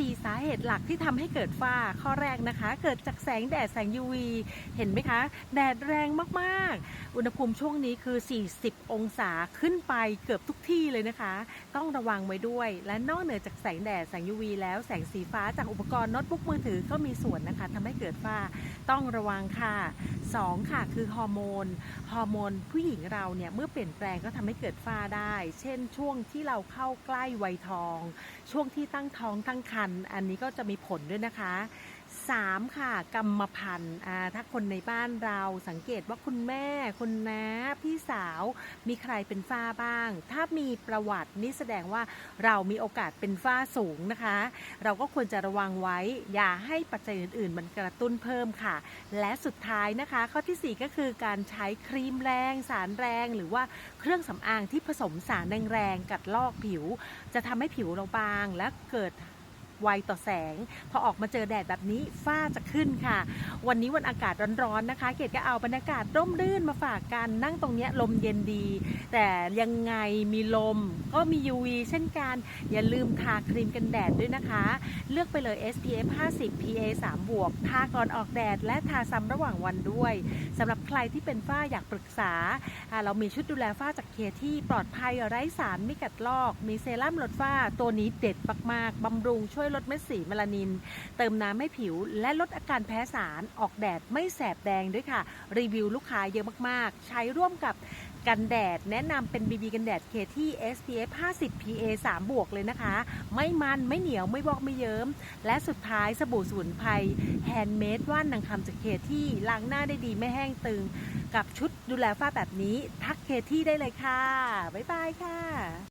4 สาเหตุหลักที่ทำให้เกิดฝ้าข้อแรกนะคะ เกิดจากแสงแดดแสง UV เห็นไหมคะ แดดแรงมากๆ อุณหภูมิช่วงนี้คือ 40 องศาขึ้นไปเกือบทุกที่เลยนะคะ ต้องระวังไว้ด้วย และนอกเหนือจากแสงแดดแสง UV แล้วแสงสีฟ้าจากอุปกรณ์โน้ตบุ๊กมือถือก็มีส่วนนะคะทำให้เกิดฝ้า ต้องระวังค่ะ 2 ค่ะคือฮอร์โมนฮอร์โมนผู้หญิงเราเนี่ยเมื่อเปลี่ยนแปลงก็ทำให้เกิดฝ้าได้ เช่นช่วงที่เราเข้าใกล้วัยทอง ช่วงที่ตั้งท้องตั้งครรภ์อันนี้ก็จะมีผลด้วยนะคะ 3 ค่ะ กรรมพันธุ์อ่าถ้าคนในบ้านเราสังเกตว่าคุณแม่ คุณน้าพี่สาวมีใครเป็นฝ้าบ้าง ถ้ามีประวัตินี่แสดงว่าเรามีโอกาสเป็นฝ้าสูงนะคะ เราก็ควรจะระวังไว้ อย่าให้ปัจจัยอื่น ๆ มันกระตุ้นเพิ่มค่ะ และสุดท้ายนะคะ ข้อทีสี่4 ก็คือการใช้ครีมแรง สารแรง หรือว่าเครื่องสำอางที่ผสมสารแรงๆกัดลอกผิว จะทำให้ผิวเราบางและเกิด ไวต่อแสง พอออกมาเจอแดดแบบนี้ฝ้าจะขึ้นค่ะ วันนี้วันอากาศร้อนๆนะคะ เกดก็เอาบรรยากาศร่มรื่นมาฝากกันนั่งตรงนี้ลมเย็นดี แต่ยังไงมีลมก็มี UV เช่นกัน อย่าลืมทาครีมกันแดดด้วยนะคะ เลือกไปเลย SPF 50 PA 3บวกทาก่อนออกแดด และทาซ้ำระหว่างวันด้วยสำหรับใครที่เป็นฝ้าอยากปรึกษา เรามีชุดดูแลฝ้าจากเคที่ปลอดภัยไร้สารไม่กัดลอก มีเซรั่มลดฝ้าตัวนี้เด็ดมากๆบำรุงช่วยลดเม็ดสีเมลานิน เติมน้ำให้ผิว และลดอาการแพ้สารออกแดดไม่แสบแดงด้วยค่ะ รีวิวลูกค้าเยอะมากๆ ใช้ร่วมกับกันแดด แนะนำเป็น BB กันแดดเคที่ SPF 50 PA 3 บวกเลยนะคะ ไม่มันไม่เหนียวไม่บอกไม่เยิ้ม และสุดท้ายสบู่สมุนไพรแฮนด์เมดว่านนางคำจากเคที่ล้างหน้าได้ดีไม่แห้งตึง กับชุดดูแลฝ้าแบบนี้ ทักเคที่ได้เลยค่ะ บ๊ายบายค่ะ